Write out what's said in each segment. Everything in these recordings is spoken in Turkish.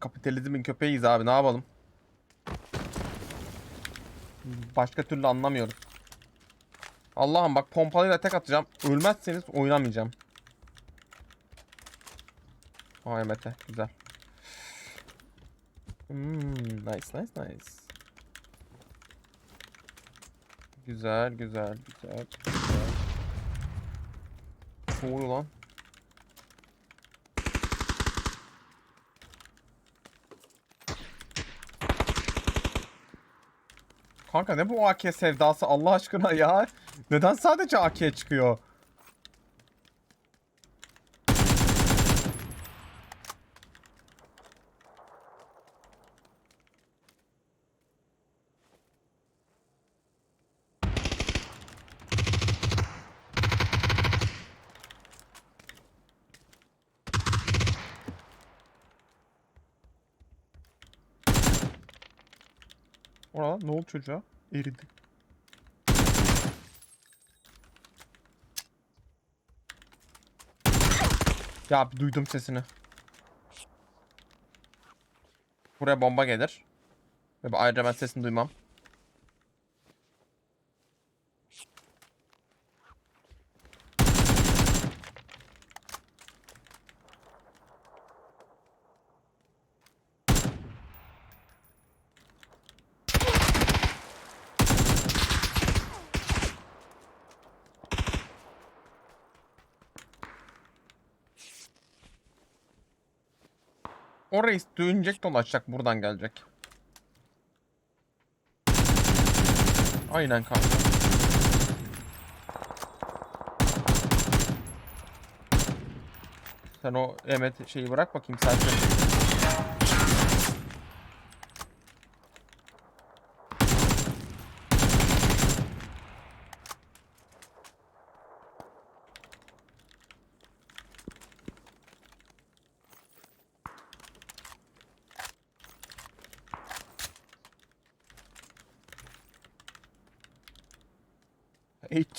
Kapitalizmin köpeğiyiz abi ne yapalım? Başka türlü anlamıyoruz. Allah'ım bak pompalıyla tek atacağım. Ölmezseniz oynamayacağım. Aa Mete güzel. Hmm, nice nice nice. Güzel güzel güzel güzel. Ne oluyor lan? Kanka ne bu AK sevdası Allah aşkına ya? Neden sadece AK çıkıyor? Orada ne oldu çocuğa? Eridi. Ya bir duydum sesini. Buraya bomba gelir. Ve ayrıca ben sesini duymam. O reis dönecek dolaşacak buradan gelecek. Aynen kanka. Sen o Emet şeyi bırak bakayım sadece.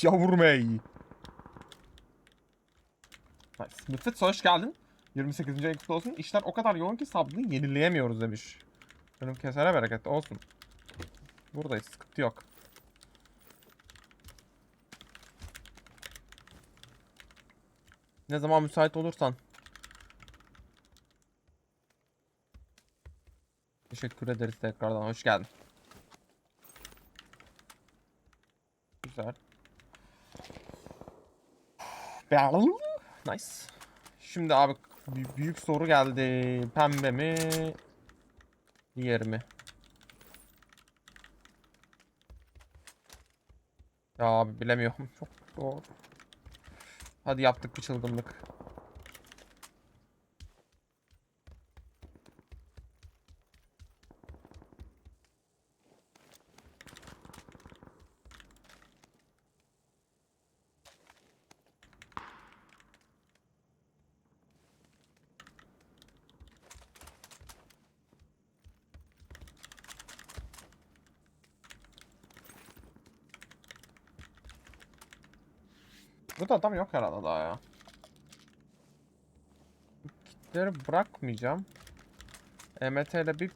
Yavrum ey. Müfit hoş geldin. 28. ayın kutlu olsun. İşler o kadar yoğun ki sabrını yenileyemiyoruz demiş. Benim kesene bereket olsun. Buradayız sıkıntı yok. Ne zaman müsait olursan. Teşekkür ederiz tekrardan. Hoş geldin. Güzel. Nice. Şimdi abi büyük soru geldi. Pembe mi? Diğer mi? Ya abi bilemiyorum. Çok zor. Hadi yaptık bir çılgınlık. Burada adam yok herhalde daha ya. Kitleri bırakmayacağım. EMT ile bir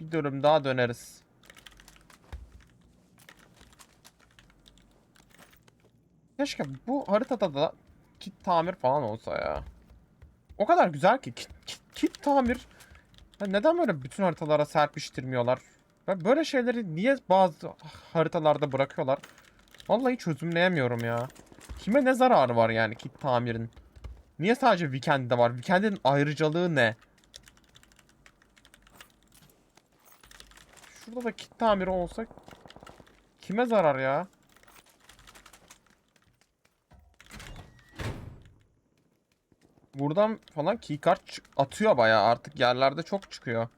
bir dönüm daha döneriz. Keşke bu haritada da kit tamir falan olsa ya. O kadar güzel ki kit, kit, kit tamir. Ya neden böyle bütün haritalara serpiştirmiyorlar? Ben böyle şeyleri niye bazı haritalarda bırakıyorlar? Vallahi çözümleyemiyorum ya. Kime ne zararı var yani kit tamirin? Niye sadece Weekend'de var? Weekend'in ayrıcalığı ne? Şurada da kit tamiri olsa kime zarar ya? Buradan falan keycard atıyor bayağı artık yerlerde çok çıkıyor.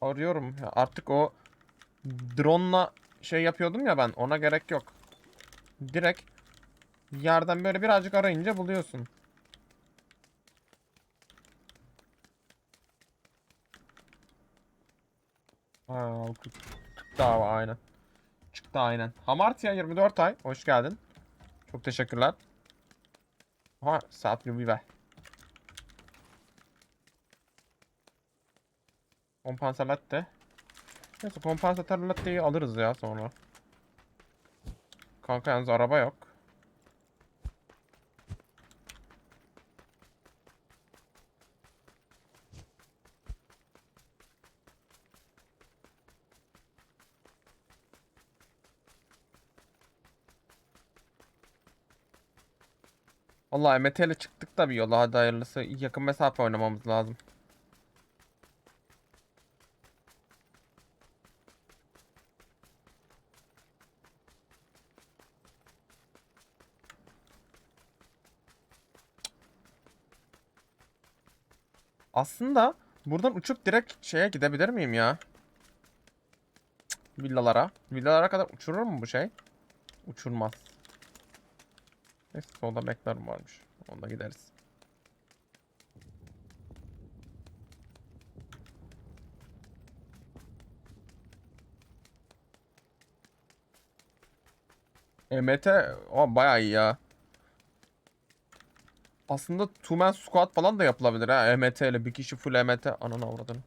Arıyorum ya artık o drone'la şey yapıyordum ya ben ona gerek yok. Direkt yerden böyle birazcık arayınca buluyorsun. Ha, çıktı abi aynen. Çıktı aynen. Hamartya 24 ay. Hoş geldin. Çok teşekkürler. Aha saat bir ver. Kompansa latte. Neyse kompansatör latteyi alırız ya sonra. Kanka yalnız araba yok. Allah MT ile çıktık da bir yola hadi hayırlısı. Yakın mesafe oynamamız lazım. Aslında buradan uçup direkt şeye gidebilir miyim ya? Villalara. Villalara kadar uçurur mu bu şey? Uçurmaz. Neyse solda McLaren varmış. Onda gideriz. EMT o bayağı iyi ya. Aslında two man squad falan da yapılabilir ha EMT ile bir kişi full EMT ananı avradını.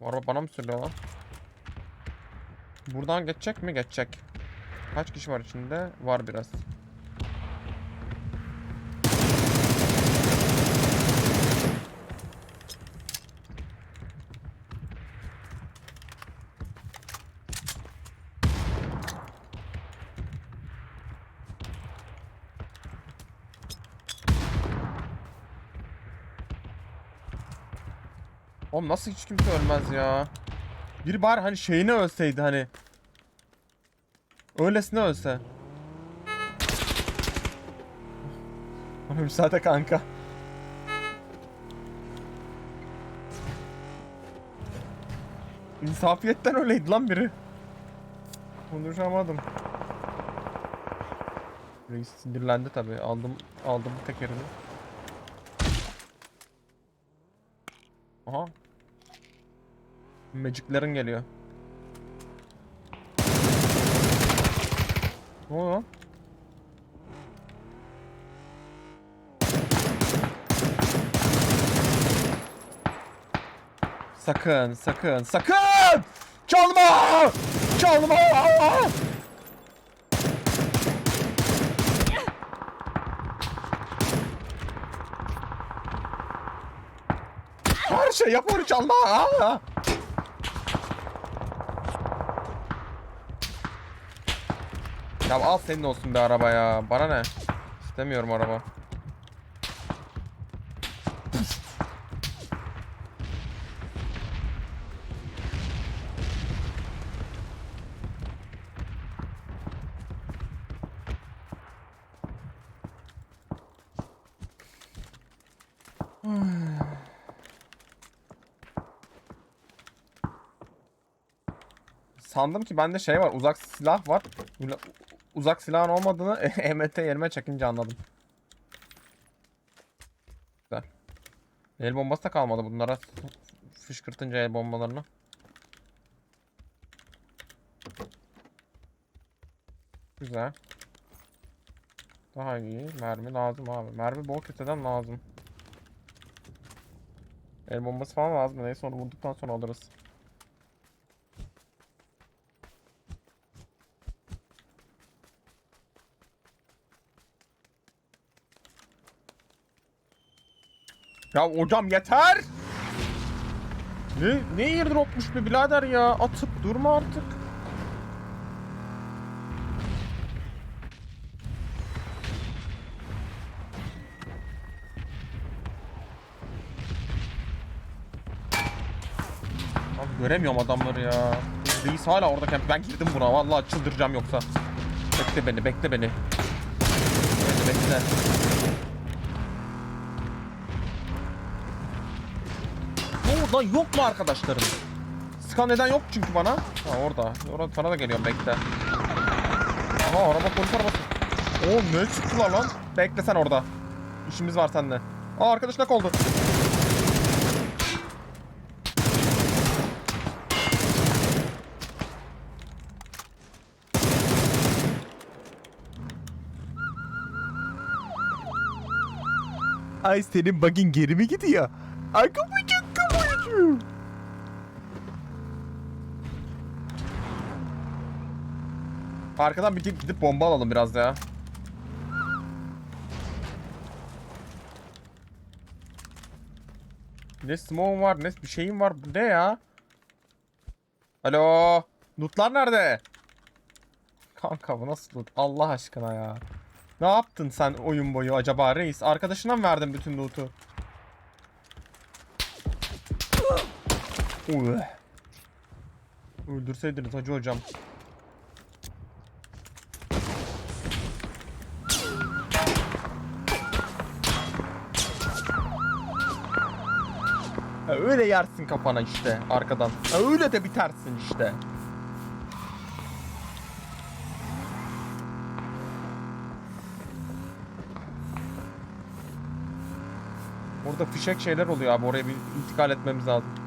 Bu araba bana mı sürüyor lan? Buradan geçecek mi? Geçecek. Kaç kişi var içinde? Var biraz. Oğlum nasıl hiç kimse ölmez ya? Biri bari hani şeyine ölseydi hani. Öylesine ölse. Ama müsaade kanka. İnsafiyetten öyleydi lan biri. Konuşamadım. Reis sinirlendi tabi. Aldım aldım tekerini. Aha. Magic'lerin geliyor. Ne? Sakın, sakın, sakın! Çalma! Çalma! Her şey yap onu çalma! Ya al senin olsun bir araba ya. Bana ne? İstemiyorum araba. Sandım ki bende şey var, uzak silah var. Uzak silahın olmadığını EMT yerime çekince anladım. Güzel. El bombası da kalmadı bunlara. Fışkırtınca el bombalarını. Güzel. Daha iyi. Mermi lazım abi. Mermi bol keseden lazım. El bombası falan lazım. Neyse onu vurduktan sonra alırız. Ya hocam yeter. Ne ne airdropmuş be birader ya. Atıp durma artık. Abi göremiyorum adamları ya. Reis hala oradayken ben girdim buna. Vallahi çıldıracağım yoksa. Bekle beni, bekle beni. Bekle, bekle. Lan yok mu arkadaşlarım? Skan neden yok çünkü bana? Ha orada. Orada sana da geliyorum bekle. Aha araba polis arabası. Oo ne çıktılar lan? Bekle sen orada. İşimiz var seninle. Aa arkadaş nak oldu. Ay senin bug'in geri mi gidiyor? Arka. Arkadan bir gidip, bomba alalım biraz da ya. Ne smoke var ne bir şeyim var. Bu ne ya? Alo. Lootlar nerede? Kanka bu nasıl loot? Allah aşkına ya. Ne yaptın sen oyun boyu acaba reis? Arkadaşına mı verdin bütün loot'u? Uy. Öldürseydiniz hacı hocam. Ha, öyle yersin kafana işte arkadan. Ha, öyle de bitersin işte. Orada fişek şeyler oluyor abi. Oraya bir intikal etmemiz lazım.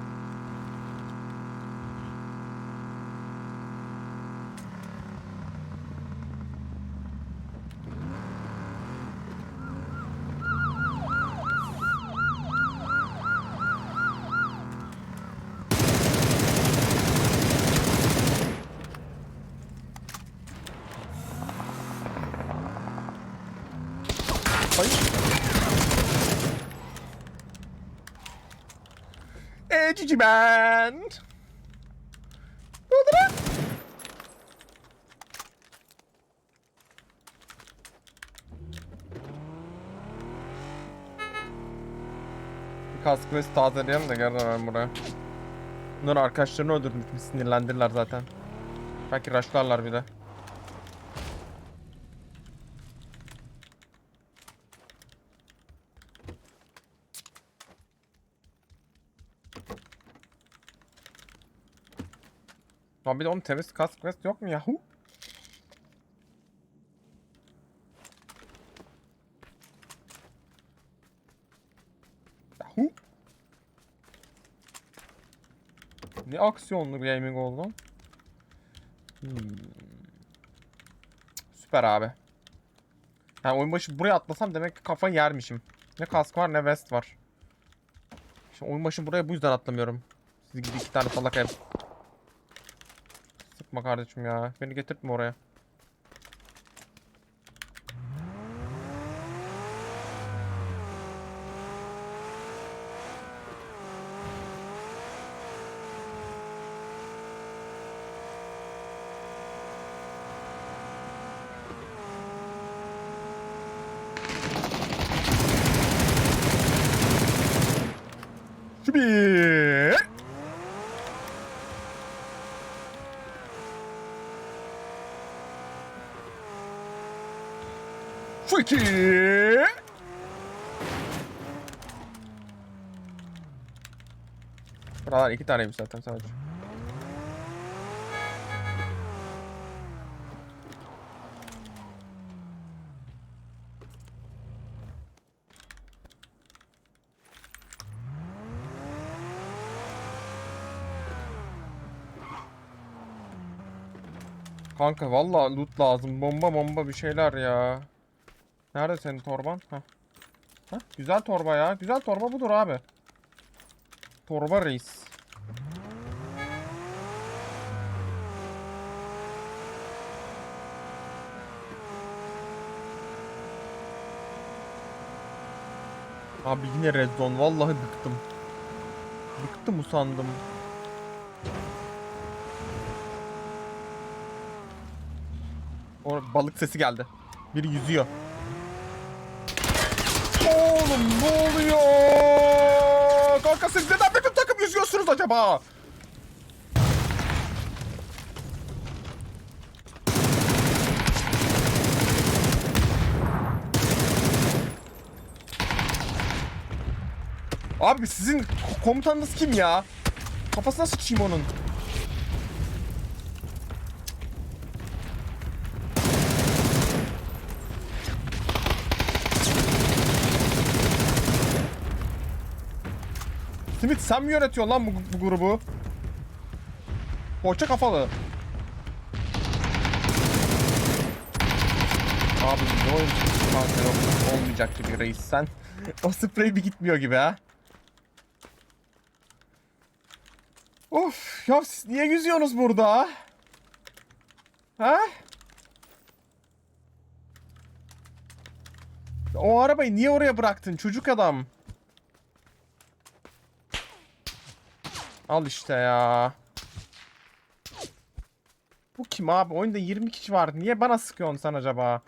Cici ben. Ne oldu lan? Kask tazeleyelim de geldim ben buraya. Bunlar arkadaşlarını öldürmüş. bir Sinirlendirler zaten. Belki raşlarlar bir de. Lan bir de onun temiz kask vest yok mu yahu? Yahu? Ne aksiyonlu gaming oldu? Hmm. Süper abi. Yani oyun başı buraya atlasam demek ki kafayı yermişim. Ne kask var ne vest var. Şimdi oyun başı buraya bu yüzden atlamıyorum. Siz gidi iki tane salak ev. Sıkma kardeşim ya. Beni getirtme oraya. Şu bir. İki. Buralar iki taneymiş zaten sadece. Kanka vallahi loot lazım. Bomba bomba bir şeyler ya. Nerede senin torban? Heh. Heh, güzel torba ya. Güzel torba budur abi. Torba reis. Abi yine red. Vallahi bıktım. Bıktım usandım. O balık sesi geldi. Biri yüzüyor. Oğlum ne oluyor? Kanka siz neden benim takım yüzüyorsunuz acaba? Abi sizin ko- komutanınız kim ya? Kafasına sıçayım onun. Smith sen mi yönetiyorsun lan bu, bu grubu? Poğaça kafalı. Abi ne oyuncu olmayacak gibi reis sen. o sprey bir gitmiyor gibi ha. Of ya siz niye yüzüyorsunuz burada? Ha? O arabayı niye oraya bıraktın çocuk adam? Al işte ya. Bu kim abi? Oyunda 20 kişi var. Niye bana sıkıyorsun sen acaba?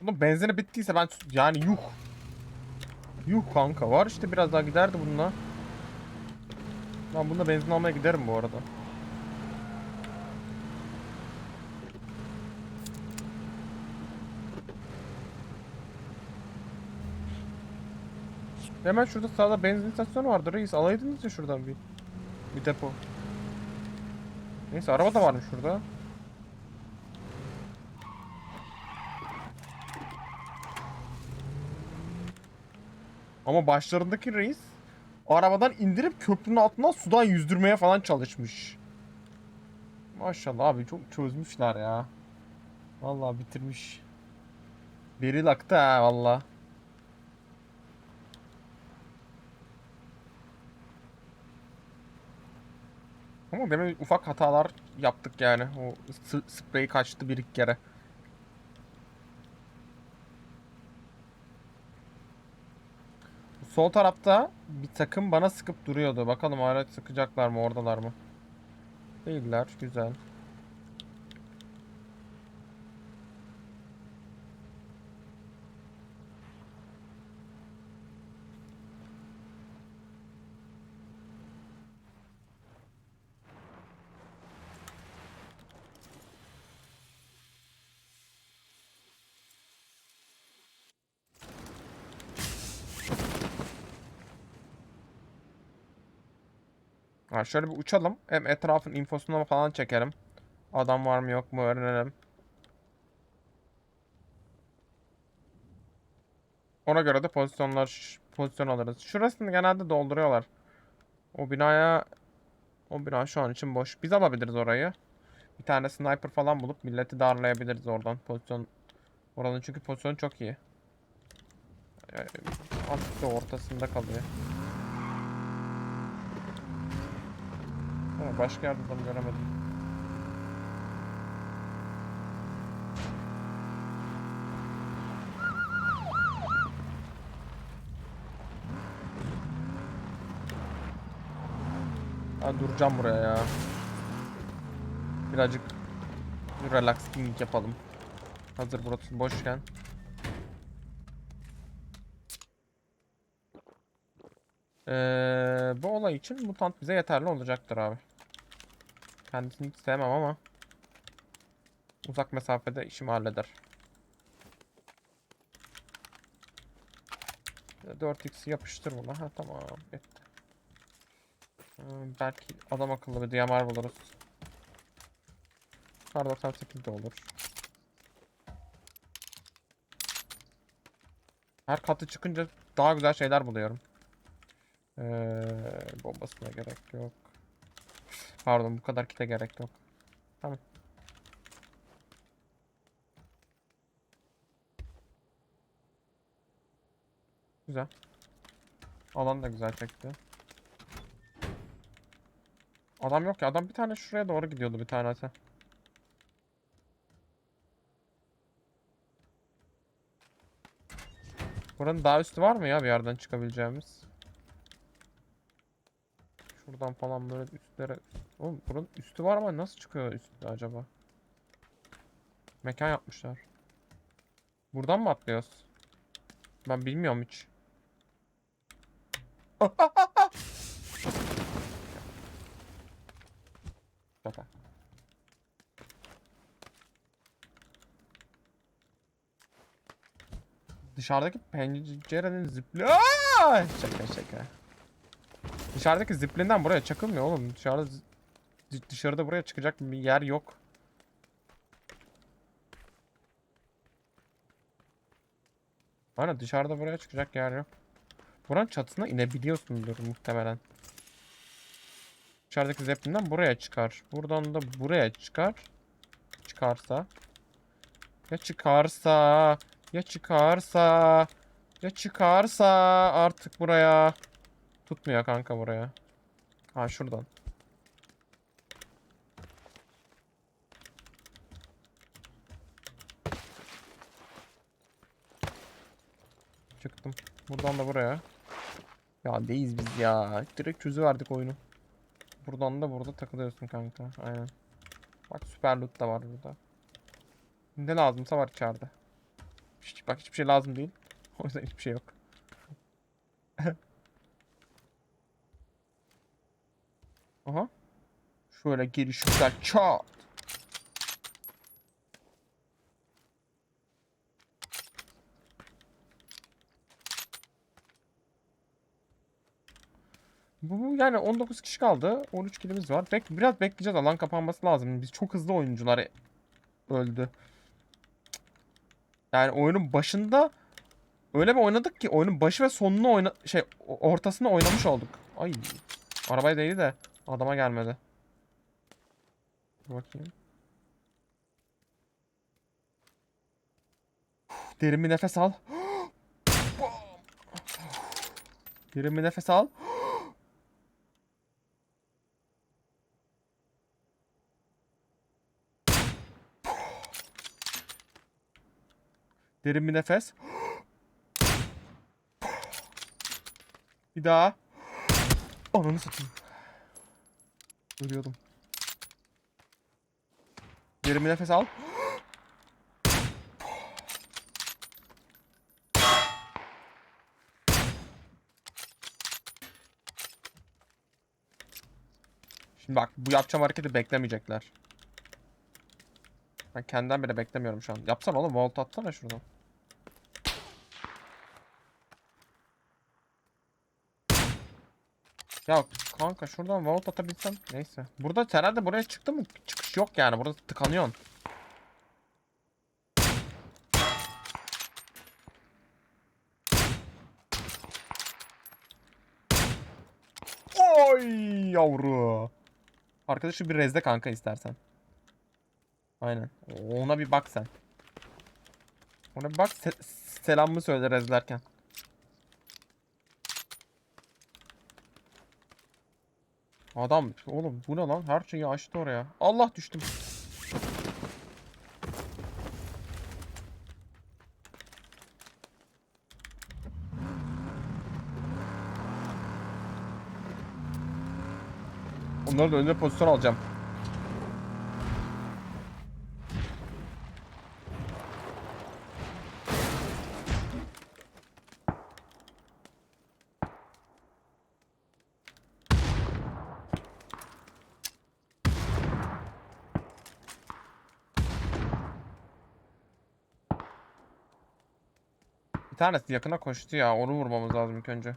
Bunun benzini bittiyse ben yani yuh. Yuh kanka var işte biraz daha giderdi bununla. Ben bunda benzin almaya giderim bu arada. Hemen şurada sağda benzin istasyonu vardı reis. Alaydınız ya şuradan bir. Bir depo. Neyse araba da varmış şurada. Ama başlarındaki reis arabadan indirip köprünün altından sudan yüzdürmeye falan çalışmış. Maşallah abi çok çözmüşler ya. Vallahi bitirmiş. Beril aktı ha valla. Ama demek ufak hatalar yaptık yani. O sprey kaçtı bir iki kere. Sol tarafta bir takım bana sıkıp duruyordu. Bakalım hala sıkacaklar mı oradalar mı? Değiller. Güzel. Ha, şöyle bir uçalım. Hem etrafın infosunu falan çekerim. Adam var mı yok mu öğrenelim. Ona göre de pozisyonlar pozisyon alırız. Şurasını genelde dolduruyorlar. O binaya o bina şu an için boş. Biz alabiliriz orayı. Bir tane sniper falan bulup milleti darlayabiliriz oradan. Pozisyon oranın çünkü pozisyonu çok iyi. Yani, azıcık da ortasında kalıyor. Ha, başka yerde adam göremedim. Ben duracağım buraya ya. Birazcık relaxing yapalım. Hazır burası boşken. Ee, bu olay için mutant bize yeterli olacaktır abi. Kendisini hiç sevmem ama uzak mesafede işimi halleder. 4x'i yapıştır buna. Ha tamam yetti. Ee, belki adam akıllı bir DMR buluruz. Kar 98 de olur. Her katı çıkınca daha güzel şeyler buluyorum. Ee, bombasına gerek yok. Pardon bu kadar kite gerek yok. Tamam. Güzel. Alan da güzel çekti. Adam yok ya. Adam bir tane şuraya doğru gidiyordu bir tanesi. Buranın daha üstü var mı ya bir yerden çıkabileceğimiz? Şuradan falan böyle üstlere... Oğlum buranın üstü var ama nasıl çıkıyor üstü acaba? Mekan yapmışlar. Buradan mı atlıyoruz? Ben bilmiyorum hiç. Şaka. Dışarıdaki pencerenin zipli... Aa! Şaka şaka. Dışarıdaki ziplinden buraya çakılmıyor oğlum. Dışarıda dışarıda buraya çıkacak bir yer yok. Aynen dışarıda buraya çıkacak yer yok. Buranın çatısına inebiliyorsundur muhtemelen. Dışarıdaki zeplinden buraya çıkar. Buradan da buraya çıkar. Çıkarsa. Ya çıkarsa. Ya çıkarsa. Ya çıkarsa artık buraya. Tutmuyor kanka buraya. Ha şuradan. Buradan da buraya. Ya deyiz biz ya. Direkt çözüverdik oyunu. Buradan da burada takılıyorsun kanka. Aynen. Bak süper loot da var burada. Ne lazımsa var içeride. Hiç, bak hiçbir şey lazım değil. O yüzden hiçbir şey yok. Aha. Şöyle giriş güzel çat. Bu bu yani 19 kişi kaldı. 13 kilimiz var. Bek biraz bekleyeceğiz. Alan kapanması lazım. Biz çok hızlı oyuncular öldü. Yani oyunun başında öyle bir oynadık ki oyunun başı ve sonunu oyna şey ortasını oynamış olduk. Ay. Arabaya değdi de adama gelmedi. Bakayım. Derin bir nefes al. Derin bir nefes al. Derin bir nefes. Bir daha. Ananı satayım. Ölüyordum. Derin bir nefes al. Şimdi bak bu yapacağım hareketi beklemeyecekler. Ben kendimden bile beklemiyorum şu an. Yapsana oğlum volt atsana şuradan. Ya kanka şuradan volt atabilsem neyse. Burada herhalde buraya çıktı mı? Çıkış yok yani. Burada tıkanıyorsun. Oy yavru. Arkadaşı bir rezde kanka istersen. Aynen. Ona bir bak sen. Ona bir bak se- selamımı söyle rezlerken. Adam oğlum bu ne lan? Her şeyi açtı oraya. Allah düştüm. Onları da önüne pozisyon alacağım. Tanesi yakına koştu ya. Onu vurmamız lazım ilk önce.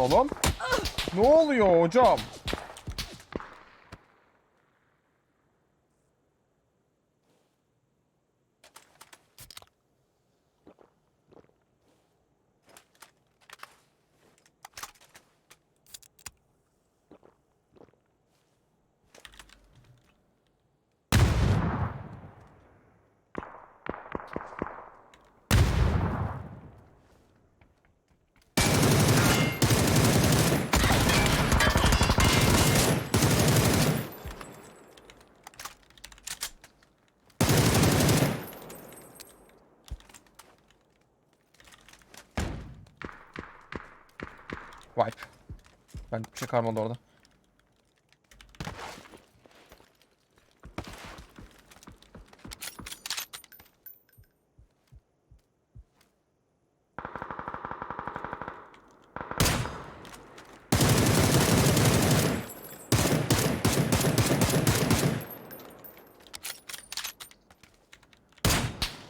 Oğlum. Ne oluyor hocam? Wipe. Ben çıkarmadı şey orada.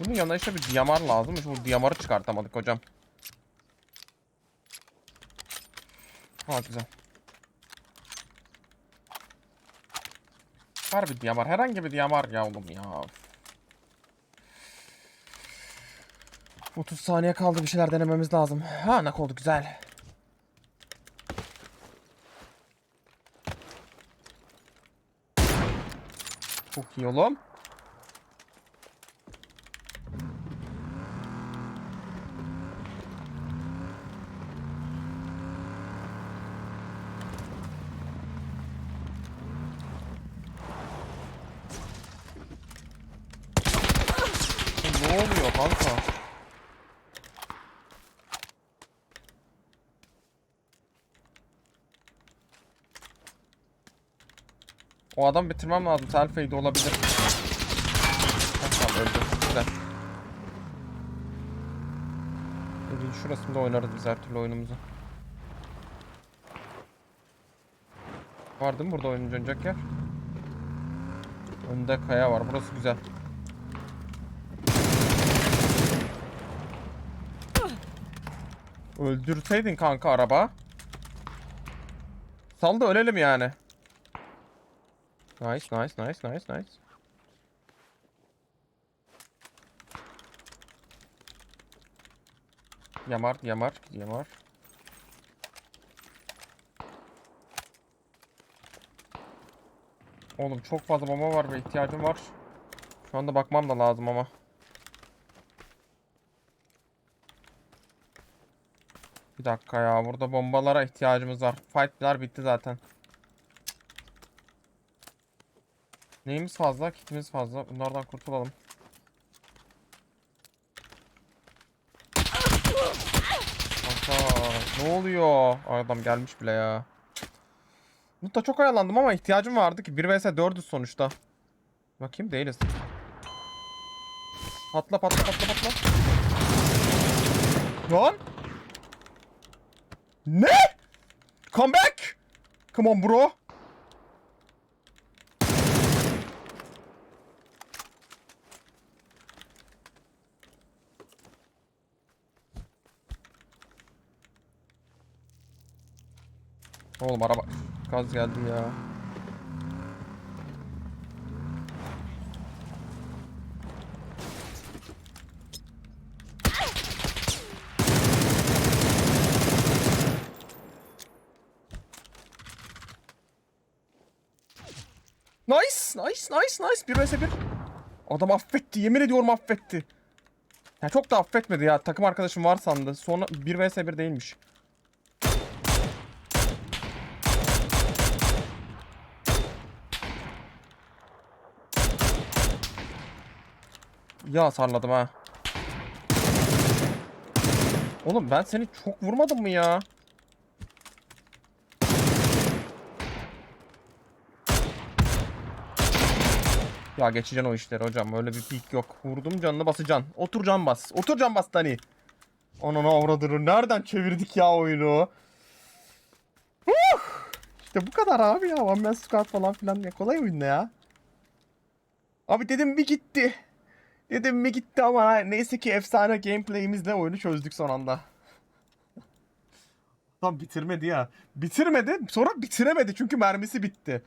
Bunun yanına işte bir diyamar lazım. Bu diyamarı çıkartamadık hocam. Ha güzel. Var bir diyamar. Herhangi bir diyamar ya oğlum ya. 30 saniye kaldı bir şeyler denememiz lazım. Ha nak oldu güzel. Çok iyi oğlum. Ne oluyor kanka? O adam bitirmem lazım. Self fade olabilir. Tamam öldü. Güzel. Evin şurasında oynarız biz her türlü oyunumuzu. Var değil burada oynayacak yer? Önde kaya var. Burası güzel. Öldürseydin kanka araba. Sal da ölelim yani. Nice, nice, nice, nice, nice. Yamar, yamar, yamar. Oğlum çok fazla bomba var ve ihtiyacım var. Şu anda bakmam da lazım ama. Bir dakika ya burada bombalara ihtiyacımız var. Fight'lar bitti zaten. Neyimiz fazla? Kitimiz fazla. Bunlardan kurtulalım. Kanka ne oluyor? Adam gelmiş bile ya. Mutta çok oyalandım ama ihtiyacım vardı ki 1 vs 4'üz sonuçta. Bakayım değiliz. Patla patla patla patla. Lan! Ne? Come back! Come on bro. Oğlum araba gaz geldi ya. Nice, nice, 1 vs 1. Adam affetti. Yemin ediyorum affetti. Ya çok da affetmedi ya. Takım arkadaşım var sandı. Sonra 1 vs 1 değilmiş. Ya sarladım ha. Oğlum ben seni çok vurmadım mı ya? Ya geçeceksin o işleri hocam. Öyle bir pik yok. Vurdum canını basacaksın. Otur can bas. Otur can bas Dani. Ananı avradını. Nereden çevirdik ya oyunu? Huh! İşte bu kadar abi ya. One Man Squad falan filan ya. Kolay oyun ya? Abi dedim bir gitti. Dedim mi gitti ama neyse ki efsane gameplay'imizle oyunu çözdük son anda. Tam bitirmedi ya. Bitirmedi sonra bitiremedi çünkü mermisi bitti.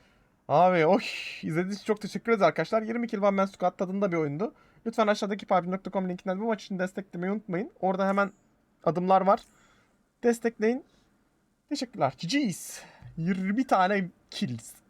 Abi oy izlediğiniz için çok teşekkür ederiz arkadaşlar. 20 kill One Man Squad tadında bir oyundu. Lütfen aşağıdaki pubg.com linkinden bu maç için desteklemeyi unutmayın. Orada hemen adımlar var. Destekleyin. Teşekkürler. GG's. 20 tane kills.